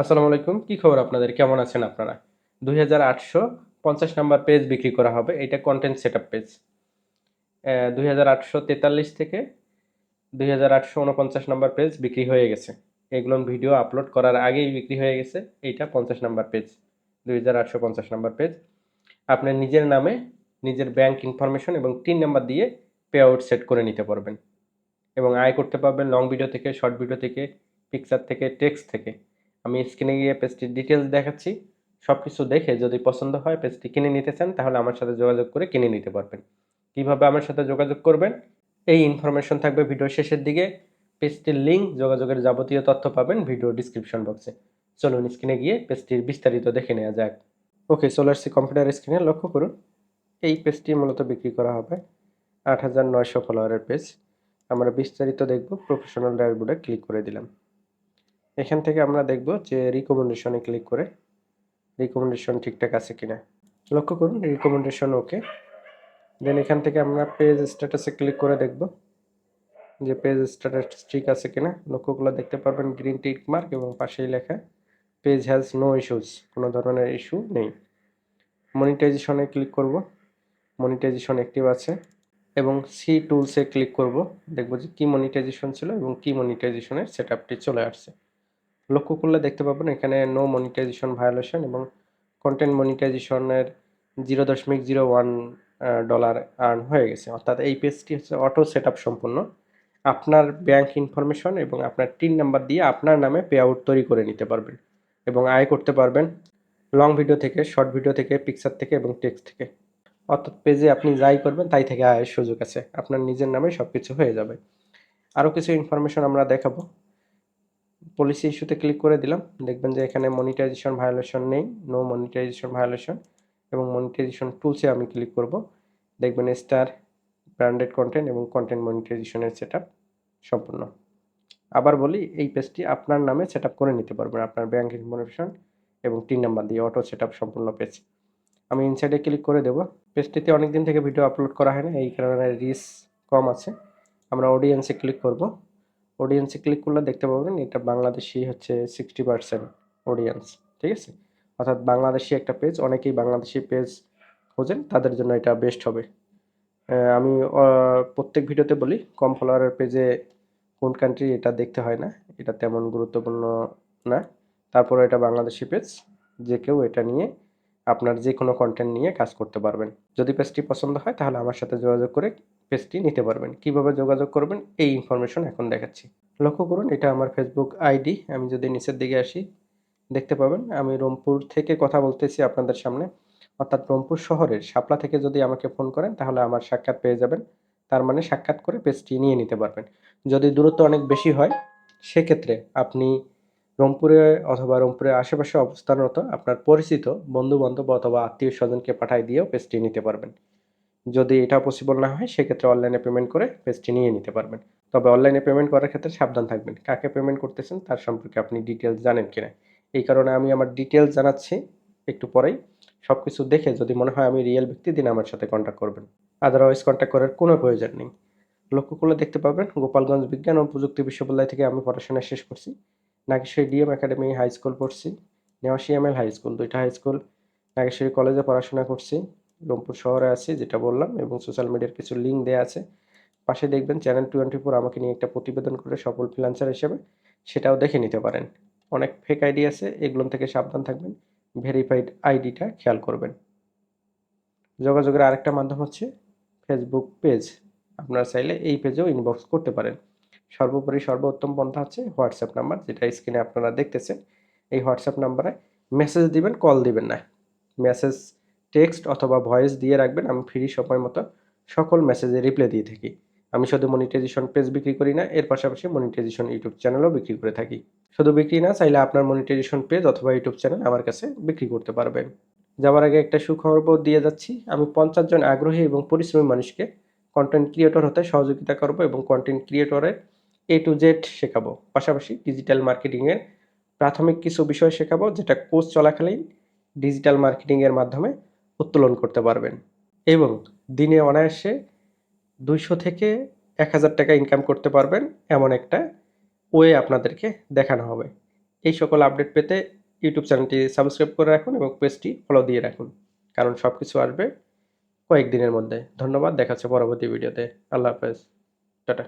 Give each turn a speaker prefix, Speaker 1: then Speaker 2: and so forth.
Speaker 1: আসসালামু আলাইকুম। কি খবর আপনাদের? কেমন আছেন আপনারা? দুই হাজার আটশো পঞ্চাশ নাম্বার পেজ বিক্রি করা হবে। এটা কন্টেন্ট সেট পেজ দুই হাজার আটশো তেতাল্লিশ থেকে দুই হাজার আটশো উনপঞ্চাশ নাম্বার পেজ বিক্রি হয়ে গেছে। এগুলো ভিডিও আপলোড করার আগেই বিক্রি হয়ে গেছে। এইটা পঞ্চাশ নাম্বার পেজ দুই হাজার আটশো পঞ্চাশ নাম্বার পেজ আপনার নিজের নামে নিজের ব্যাংক ইনফরমেশন এবং তিন নাম্বার দিয়ে পে আউট সেট করে নিতে পারবেন। এবং আয় করতে পারবেন লং ভিডিও থেকে শর্ট ভিডিও থেকে পিকচার থেকে টেক্সট থেকে। আমি স্ক্রিনে গিয়ে পেজটির ডিটেলস দেখাচ্ছি। সব কিছু দেখে যদি পছন্দ হয় পেজটি কিনে নিতে চান, তাহলে আমার সাথে যোগাযোগ করে কিনে নিতে পারবেন। কীভাবে আমার সাথে যোগাযোগ করবেন? এই ইনফরমেশন থাকবে ভিডিও শেষের দিকে। পেজটির লিঙ্ক যোগাযোগের যাবতীয় তথ্য পাবেন ভিডিও ডিসক্রিপশন বক্সে চলুন স্ক্রিনে গিয়ে পেজটির বিস্তারিত দেখে নেওয়া যাক। ওকে আসছি কম্পিউটার স্ক্রিনে লক্ষ্য করুন, এই পেজটি মূলত বিক্রি করা হবে আট হাজার নয়শো ফলোয়ারের পেজ আমরা বিস্তারিত দেখব প্রফেশনাল ড্যাশবোর্ডে ক্লিক করে দিলাম। এখান থেকে আমরা দেখব যে রিকমেন্ডেশনে ক্লিক করে রিকমেন্ডেশন ঠিকঠাক আছে কিনা। লক্ষ্য করুন রিকমেন্ডেশন ওকে দেন এখান থেকে আমরা পেজ স্ট্যাটাসে ক্লিক করে দেখব যে পেজ স্ট্যাটাস ঠিক আছে কিনা। লক্ষ্যগুলো দেখতে পারবেন গ্রিন টিক মার্ক এবং পাশেই লেখা পেজ হ্যাজ নো ইস্যুস কোনো ধরনের ইস্যু নেই। মনিটাইজেশনে ক্লিক করব মনিটাইজেশন অ্যাক্টিভ আছে এবং সি টুলসে ক্লিক করব, দেখব যে কি মনিটাইজেশন ছিল এবং কি মনিটাইজেশনের সেট আপটি চলে আসছে। লক্ষ্য করলে দেখতে পাবেন এখানে নো মনিটাইজেশন ভায়োলেশন এবং কন্টেন্ট মনিটাইজেশনের জিরো দশমিক জিরো ওয়ান ডলার আর্ন হয়ে গেছে। অর্থাৎ এই পেজটি হচ্ছে অটো সেট সম্পূর্ণ। আপনার ব্যাংক ইনফরমেশন এবং আপনার টিন নাম্বার দিয়ে আপনার নামে পে আউট তৈরি করে নিতে পারবেন এবং আয় করতে পারবেন লং ভিডিও থেকে শর্ট ভিডিও থেকে পিকচার থেকে এবং টেক্সট থেকে। অর্থাৎ পেজে আপনি যাই করবেন, তাই থেকে আয়ের সুযোগ আছে। আপনার নিজের নামে সব কিছু হয়ে যাবে। আরও কিছু ইনফরমেশন আমরা দেখাবো। পলিসি ইস্যুতে ক্লিক করে দিলাম। দেখবেন যে এখানে মনিটাইজেশন ভায়োলেশন নেই নো মনিটাইজেশন ভায়োলেশন এবং মনিটাইজেশন টুলসে আমি ক্লিক করব। দেখবেন স্টার ব্র্যান্ডেড কন্টেন্ট এবং কন্টেন্ট মনিটাইজেশনের সেট সম্পূর্ণ। আবার বলি, এই পেজটি আপনার নামে সেট করে নিতে পারবেন। আপনার ব্যাংক ইনফরমেশন এবং তিন নাম্বার দিয়ে অটো সেট সম্পূর্ণ পেজ আমি ইনসাইডে ক্লিক করে দেবো। পেজটিতে অনেক দিন থেকে ভিডিও আপলোড করা হয় না, এই কারণে রিস কম আছে। আমরা অডিয়েন্সে ক্লিক করব। অডিয়েন্সে ক্লিক করলে দেখতে পাবেন এটা বাংলাদেশি হচ্ছে সিক্সটি পার্সেন্ট অডিয়েন্স ঠিক আছে? অর্থাৎ বাংলাদেশি একটা পেজ অনেকেই বাংলাদেশি পেজ খোঁজেন, তাদের জন্য এটা বেস্ট হবে। আমি প্রত্যেক ভিডিওতে বলি, কম ফলোয়ারের পেজে কোন কান্ট্রি এটা দেখতে হয় না, এটা তেমন গুরুত্বপূর্ণ না। তারপরে এটা বাংলাদেশি পেজ যে কেউ এটা নিয়ে আপনার যে কোনো কন্টেন্ট নিয়ে কাজ করতে পারবেন। যদি পেজটি পছন্দ হয়, তাহলে আমার সাথে যোগাযোগ করে পেজটি নিতে পারবেন। কীভাবে যোগাযোগ করবেন, এই ইনফরমেশন এখন দেখাচ্ছি। লক্ষ্য করুন, এটা আমার ফেসবুক আইডি আমি যদি নিচের দিকে আসি, দেখতে পাবেন, আমি রংপুর থেকে কথা বলতেছি আপনাদের সামনে। অর্থাৎ রংপুর শহরের শাপলা থেকে যদি আমাকে ফোন করেন, তাহলে আমার সাক্ষাৎ পেয়ে যাবেন। তার মানে সাক্ষাৎ করে পেজটি নিয়ে নিতে পারবেন। যদি দূরত্ব অনেক বেশি হয়, সেক্ষেত্রে আপনি রংপুরে অথবা রংপুরের আশেপাশে অবস্থানরত আপনার পরিচিত বন্ধু বান্ধব অথবা আত্মীয় স্বজনকে পাঠাই দিয়েও পেজটি নিতে পারবেন। যদি এটা পসিবল না হয়, সেক্ষেত্রে অনলাইনে পেমেন্ট করে পেজটি নিয়ে নিতে পারবেন। তবে অনলাইনে পেমেন্ট করার ক্ষেত্রে সাবধান থাকবেন। কাকে পেমেন্ট করতেছেন তার সম্পর্কে আপনি ডিটেলস জানেন কিনা। এই কারণে আমি আমার ডিটেলস জানাচ্ছি একটু পরেই। সব কিছু দেখে যদি মনে হয় আমি রিয়েল ব্যক্তি দিন আমার সাথে কন্ট্যাক্ট করবেন। আদারওয়াইজ কন্ট্যাক্ট করার কোনো প্রয়োজন নেই। লক্ষ্য করলে দেখতে পাবেন, গোপালগঞ্জ বিজ্ঞান ও প্রযুক্তি বিশ্ববিদ্যালয় থেকে আমি পড়াশোনা শেষ করছি। Nageshwari DM academy high school পড়ছি, Neoashi M L high school দুইটা হাই স্কুল নাগেশ্বরী কলেজে পড়াশোনা করছি, রংপুর শহরে আছি যেটা বললাম, এবং সোশ্যাল মিডিয়ার কিছু লিঙ্ক দেওয়া আছে। পাশে দেখবেন চ্যানেল টোয়েন্টি ফোর আমাকে নিয়ে একটা প্রতিবেদন করে সফল ফ্রিলান্সার হিসেবে, সেটাও দেখে নিতে পারেন। অনেক ফেক আইডি আছে, এগুলো থেকে সাবধান থাকবেন ভেরিফাইড আইডিটা খেয়াল করবেন। যোগাযোগের আরেকটা মাধ্যম হচ্ছে ফেসবুক পেজ আপনারা চাইলে এই পেজেও ইনবক্স করতে পারেন। সর্বোপরি সর্বোত্তম পন্থা হচ্ছে হোয়াটসঅ্যাপ নাম্বার, যেটা স্ক্রিনে আপনারা দেখতেছেন। এই হোয়াটসঅ্যাপ নাম্বারে মেসেজ দিবেন, কল দিবেন না। মেসেজ, টেক্সট অথবা ভয়েস দিয়ে রাখবেন, আমি ফ্রি সময় মতো সকল মেসেজে রিপ্লাই দিয়ে থাকি। আমি শুধু মনিটাইজেশন পেজ বিক্রি করি না, এর পাশাপাশি মনিটাইজেশন ইউটিউব চ্যানেলও বিক্রি করে থাকি। শুধু বিক্রি না, চাইলে আপনার মনিটাইজেশন পেজ অথবা ইউটিউব চ্যানেল আমার কাছে বিক্রি করতে পারবেন। যাওয়ার আগে একটা সুখবর দিয়ে যাচ্ছি। আমি পঞ্চাশ জন আগ্রহী এবং পরিশ্রমী মানুষকে কন্টেন্ট ক্রিয়েটর হতে সহযোগিতা করব এবং কন্টেন্ট ক্রিয়েটরের এ টু জেড শেখাবো। পাশাপাশি ডিজিটাল মার্কেটিংয়ের প্রাথমিক কিছু বিষয় শেখাবো, যেটা কোর্স চলাকালীন ডিজিটাল মার্কেটিংয়ের মাধ্যমে উত্তোলন করতে পারবেন। এবং দিনে অনায়াসে দুইশো থেকে এক হাজার টাকা ইনকাম করতে পারবেন, এমন একটা ওয়ে আপনাদেরকে দেখানো হবে। এই সকল আপডেট পেতে ইউটিউব চ্যানেলটি সাবস্ক্রাইব করে রাখুন এবং পেজটি ফলো দিয়ে রাখুন, কারণ সব কিছু আসবে কয়েকদিনের মধ্যে। ধন্যবাদ, দেখা হচ্ছে পরবর্তী ভিডিওতে আল্লাহ হাফেজ। টাটা।